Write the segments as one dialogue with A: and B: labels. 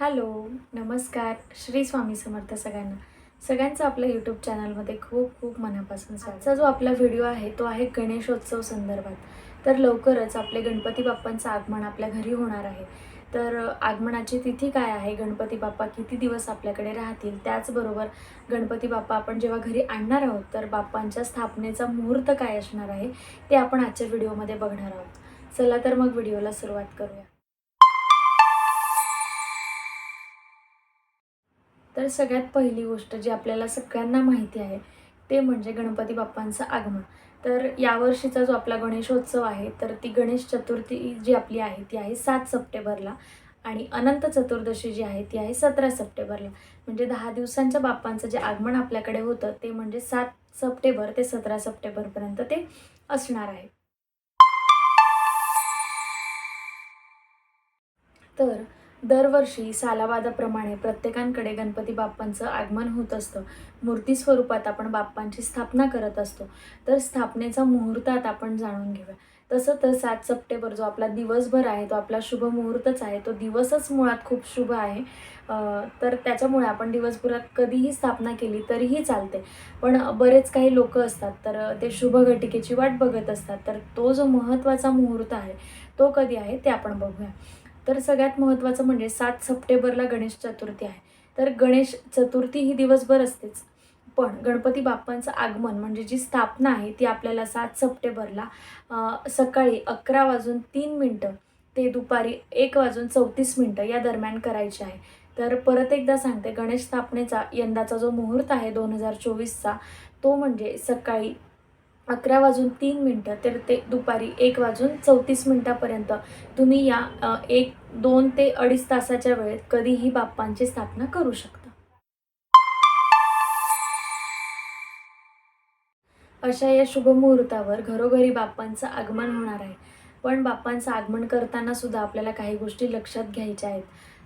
A: Hello नमस्कार. श्री स्वामी समर्थ सगळ्यांना. सगळ्यांचं आपल्या यूट्यूब चॅनलमध्ये खूप खूप मनापासून आजचा जो आपला व्हिडिओ आहे तो आहे गणेशोत्सव संदर्भात. तर लवकरच आपले गणपती बाप्पांचं आगमन आपल्या घरी होणार आहे. तर आगमनाची तिथी काय आहे? गणपती बाप्पा किती दिवस आपल्याकडे राहतील? त्याचबरोबर गणपती बाप्पा आपण जेव्हा घरी आणणार आहोत तर बाप्पांच्या स्थापनेचा मुहूर्त काय असणार आहे ते आपण आजच्या व्हिडिओमध्ये बघणार आहोत. चला तर मग व्हिडिओला सुरुवात करूया. तर सगळ्यात पहिली गोष्ट जी आपल्याला सगळ्यांना माहिती आहे ते म्हणजे गणपती बाप्पांचं आगमन. तर यावर्षीचा जो आपला गणेशोत्सव आहे तर ती गणेश चतुर्थी जी आपली आहे ती आहे सात सप्टेंबरला. आणि अनंत चतुर्दशी जी आहे ती आहे सतरा सप्टेंबरला. म्हणजे दहा दिवसांच्या बाप्पांचं जे आगमन आपल्याकडे होतं ते म्हणजे सात सप्टेंबर ते सतरा सप्टेंबरपर्यंत ते असणार आहे. तर दरवर्षी सालावादाप्रमाणे प्रत्येकांकडे गणपती बाप्पांचं आगमन होत असतं. मूर्ती स्वरूपात आपण बाप्पांची स्थापना करत असतो. तर स्थापनेचा मुहूर्तात आपण जाणून घेऊया. तसं तर सात सप्टेंबर जो आपला दिवसभर आहे तो आपला शुभ मुहूर्तच आहे. तो दिवसच मुळात खूप शुभ आहे. तर त्याच्यामुळे आपण दिवसभरात कधीही स्थापना केली तरीही चालते. पण बरेच काही लोक असतात तर ते शुभ घटिकेची वाट बघत असतात. तर तो जो महत्त्वाचा मुहूर्त आहे तो कधी आहे ते आपण बघूया. तर सगळ्यात महत्त्वाचं म्हणजे सात सप्टेंबरला गणेश चतुर्थी आहे. तर गणेश चतुर्थी ही दिवसभर असतेच. पण गणपती बाप्पांचं आगमन म्हणजे जी स्थापना आहे ती आपल्याला सात सप्टेंबरला सकाळी अकरा वाजून तीन मिनटं ते दुपारी एक वाजून चौतीस मिनटं या दरम्यान करायची आहे. तर परत एकदा सांगते गणेश स्थापनेचा यंदाचा जो मुहूर्त आहे दोन हजार चोवीसचा तो म्हणजे सकाळी अकरा वाजून तीन मिनटं तर ते दुपारी एक वाजून चौतीस मिनटापर्यंत तुम्ही या एक दोन ते अडीच तासाच्या वेळेत कधीही बाप्पांची स्थापना करू शकता. अशा या शुभ मुहूर्तावर घरोघरी बाप्पांचं आगमन होणार आहे. पण बाप्पांचं आगमन करताना सुद्धा आपल्याला काही गोष्टी लक्षात घ्यायच्या आहेत.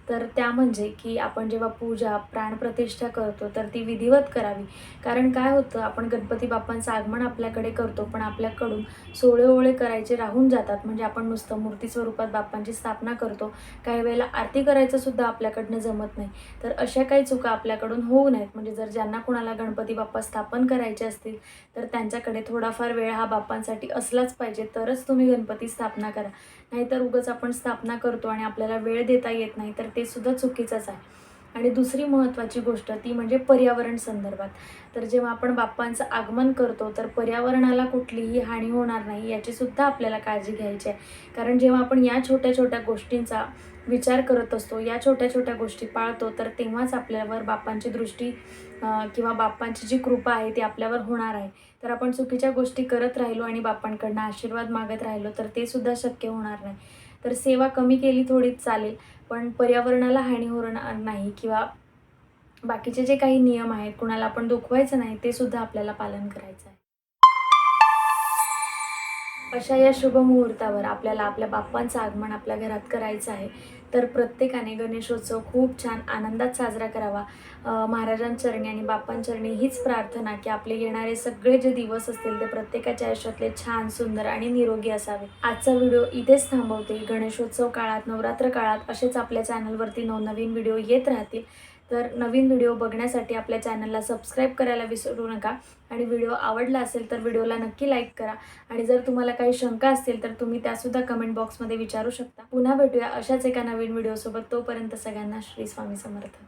A: तर त्या म्हणजे की आपण जेव्हा पूजा प्राणप्रतिष्ठा करतो तर ती विधिवत करावी. कारण काय होतं आपण गणपती बाप्पांचं आगमन आपल्याकडे करतो पण आपल्याकडून सोळे ओळे करायचे राहून जातात. म्हणजे आपण नुसतं मूर्ती स्वरूपात बाप्पांची स्थापना करतो काही वेळेला आरती करायचं सुद्धा आपल्याकडनं जमत नाही. तर अशा काही चुका आपल्याकडून होऊ नयेत. म्हणजे जर ज्यांना कुणाला गणपती बाप्पा स्थापन करायचे असतील तर त्यांच्याकडे थोडाफार वेळ हा बाप्पांसाठी असलाच पाहिजे. तरच तुम्ही गणपती स्थापना करा. नाहीतर उगाच आपण स्थापना करतो आणि आपल्याला वेळ देता येत नाही. तर ते सुद्धा चुकीचंच आहे. आणि दुसरी महत्त्वाची गोष्ट ती म्हणजे पर्यावरण संदर्भात. तर जेव्हा आपण बाप्पांचं आगमन करतो तर पर्यावरणाला कुठलीही हानी होणार नाही याचीसुद्धा आपल्याला काळजी घ्यायची आहे. कारण जेव्हा आपण या छोट्या छोट्या गोष्टींचा विचार करत असतो या छोट्या छोट्या गोष्टी पाळतो तर तेव्हाच आपल्यावर बाप्पांची दृष्टी किंवा बाप्पांची जी कृपा आहे ती आपल्यावर होणार आहे. तर आपण चुकीच्या गोष्टी करत राहिलो आणि बाप्पांकडनं आशीर्वाद मागत राहिलो तर ते सुद्धा शक्य होणार नाही. तर सेवा कमी केली थोडीच चालेल. पण पर्यावरणाला हानी होणार नाही किंवा बाकीचे जे काही नियम आहेत कुणाला आपण दुखवायचं नाही ते सुद्धा आपल्याला पालन करायचं आहे. अशा या शुभ मुहूर्तावर आपल्याला आपल्या बाप्पांचं आगमन आपल्या घरात करायचं आहे. तर प्रत्येकाने गणेशोत्सव खूप छान आनंदात साजरा करावा. महाराजांचरणी आणि बाप्पांचरणी हीच प्रार्थना की आपले येणारे सगळे जे दिवस असतील ते प्रत्येकाच्या आयुष्यातले छान सुंदर आणि निरोगी असावे. आजचा व्हिडिओ इथेच थांबवते. गणेशोत्सव काळात नवरात्र काळात असेच आपल्या चॅनलवरती नवनवीन व्हिडिओ येत राहतील. तर नवीन व्हिडिओ बघण्यासाठी आपल्या चॅनलला सबस्क्राईब करायला विसरू नका. आणि व्हिडिओ आवडला असेल तर व्हिडिओला नक्की लाईक करा. आणि जर तुम्हाला काही शंका असतील तर तुम्ही त्यासुद्धा कमेंट बॉक्समध्ये विचारू शकता. पुन्हा भेटूया अशाच एका नवीन व्हिडिओसोबत. तोपर्यंत सगळ्यांना श्री स्वामी समर्थ.